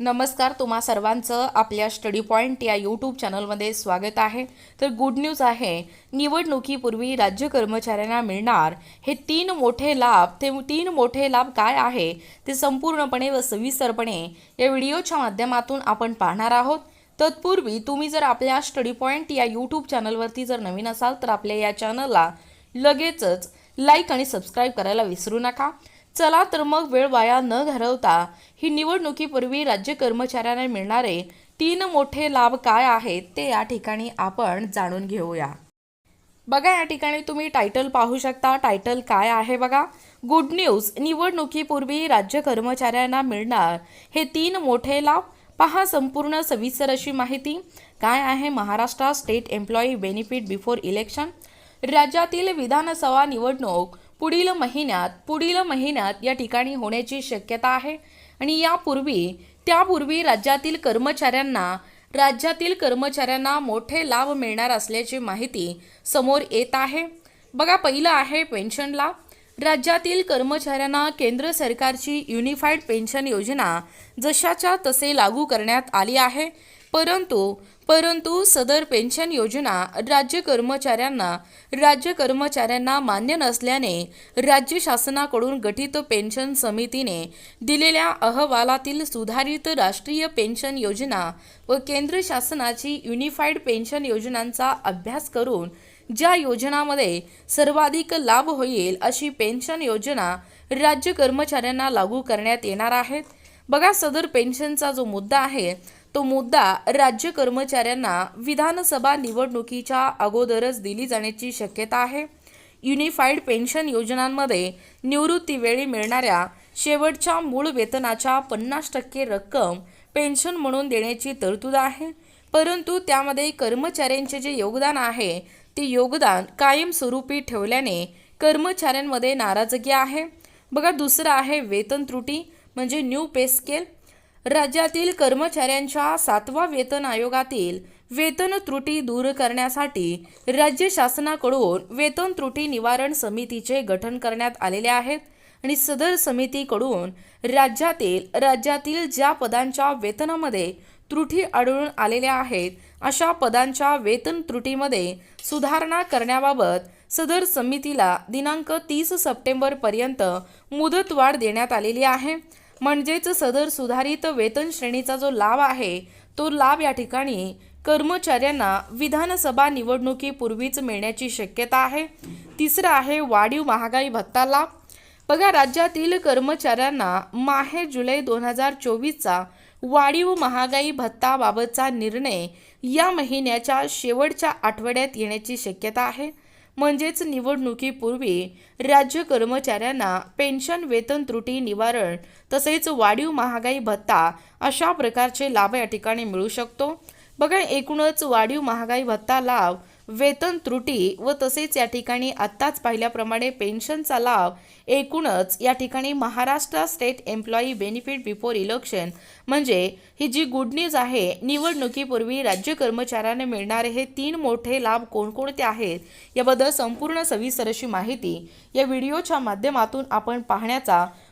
नमस्कार तुम्हा सर्वांचं आपल्या स्टडी पॉईंट या यूट्यूब चॅनलमध्ये स्वागत आहे. तर गुड न्यूज आहे निवडणुकीपूर्वी राज्य कर्मचाऱ्यांना मिळणार हे तीन मोठे लाभ. ते तीन मोठे लाभ काय आहे ते संपूर्णपणे व सविस्तरपणे या व्हिडिओच्या माध्यमातून आपण पाहणार आहोत. तत्पूर्वी तुम्ही जर आपल्या स्टडी पॉईंट या यूट्यूब चॅनलवरती जर नवीन असाल तर आपल्या या चॅनलला लगेचच लाईक आणि सबस्क्राईब करायला विसरू नका. चला तर मग वेळ वाया न घालवता ही निवडणुकीपूर्वी राज्य कर्मचाऱ्यांना मिळणारे तीन मोठे लाभ काय आहेत ते या ठिकाणी आपण जाणून घेऊया. बघा या ठिकाणी तुम्ही टायटल पाहू शकता. टायटल काय आहे बघा? गुड न्यूज निवडणुकीपूर्वी राज्य कर्मचाऱ्यांना मिळणार हे तीन मोठे लाभ. पहा संपूर्ण सविस्तर अशी माहिती. काय आहे Maharashtra state employee benefit before election राज्यातील विधानसभा निवडणूक पुढील महिन्यात पुढील महिन्यात या ठिकाणी होण्याची शक्यता आहे. आणि यापूर्वी त्यापूर्वी राज्यातील कर्मचाऱ्यांना राज्यातील कर्मचाऱ्यांना मोठे लाभ मिळणार असल्याची माहिती समोर येत आहे. बघा पहिलं आहे पेन्शन लाभ. राज्यातील कर्मचाऱ्यांना केंद्र सरकारची युनिफाईड पेन्शन योजना जशाच्या तसे लागू करण्यात आली आहे. परंतु परंतु सदर पेन्शन योजना राज्य कर्मचाऱ्यांना राज्य कर्मचाऱ्यांना मान्य नसल्याने राज्य शासनाकडून गठीत पेन्शन समितीने दिलेल्या अहवालातील सुधारित राष्ट्रीय पेन्शन योजना व केंद्र शासनाची युनिफाईड पेन्शन योजनांचा अभ्यास करून ज्या योजनामध्ये सर्वाधिक लाभ होईल अशी पेन्शन योजना राज्य कर्मचाऱ्यांना लागू करण्यात येणार आहेत. बघा सदर पेन्शनचा जो मुद्दा आहे तो मुद्दा राज्य कर्मचाऱ्यांना विधानसभा निवडणुकीच्या अगोदरच दिली जाण्याची शक्यता आहे. युनिफाईड पेन्शन योजनांमध्ये निवृत्तीवेळी मिळणाऱ्या शेवटच्या मूळ वेतनाच्या पन्नास टक्के रक्कम पेन्शन म्हणून देण्याची तरतूद आहे. परंतु त्यामध्ये कर्मचाऱ्यांचे जे योगदान आहे ते योगदान कायमस्वरूपी ठेवल्याने कर्मचाऱ्यांमध्ये नाराजगी आहे. बघा दुसरं आहे वेतन त्रुटी म्हणजे न्यू पे स्केल. राज्यातील कर्मचाऱ्यांच्या सातवा वेतन आयोगातील वेतन त्रुटी दूर करण्यासाठी राज्य शासनाकडून वेतन त्रुटी निवारण समितीचे गठन करण्यात आलेले आहेत आणि सदर समितीकडून राज्यातील राज्यातील ज्या पदांच्या वेतनामध्ये त्रुटी आढळून आलेल्या आहेत अशा पदांच्या वेतन त्रुटीमध्ये सुधारणा करण्याबाबत सदर समितीला दिनांक तीस सप्टेंबरपर्यंत मुदतवाढ देण्यात आलेली आहे. म्हणजेच सदर सुधारित वेतन श्रेणीचा जो लाभ आहे तो लाभ या ठिकाणी कर्मचाऱ्यांना विधानसभा निवडणुकीपूर्वीच मिळण्याची शक्यता आहे. तिसरं आहे वाढीव महागाई भत्ता लाभ. बघा राज्यातील कर्मचाऱ्यांना माहे जुलै दोन हजार चोवीसचा वाढीव महागाई भत्ताबाबतचा निर्णय या महिन्याच्या शेवटच्या आठवड्यात येण्याची शक्यता आहे. म्हणजेच निवडणुकीपूर्वी राज्य कर्मचाऱ्यांना पेन्शन वेतन त्रुटी निवारण तसेच वाढीव महागाई भत्ता अशा प्रकारचे लाभ या ठिकाणी मिळू शकतो. बघा एकूणच वाढीव महागाई भत्ता लाभ वेतन त्रुटी व तसेच या ठिकाणी आत्ताच पाहिल्याप्रमाणे पेन्शनचा लाभ एकूणच या ठिकाणी Maharashtra state employee benefit before election. म्हणजे ही जी गुड न्यूज आहे निवडणुकीपूर्वी राज्य कर्मचाऱ्यांना मिळणारे हे तीन मोठे लाभ कोणकोणते आहेत याबद्दल संपूर्ण सविस्तर अशी माहिती या व्हिडिओच्या माध्यमातून आपण पाहण्याचा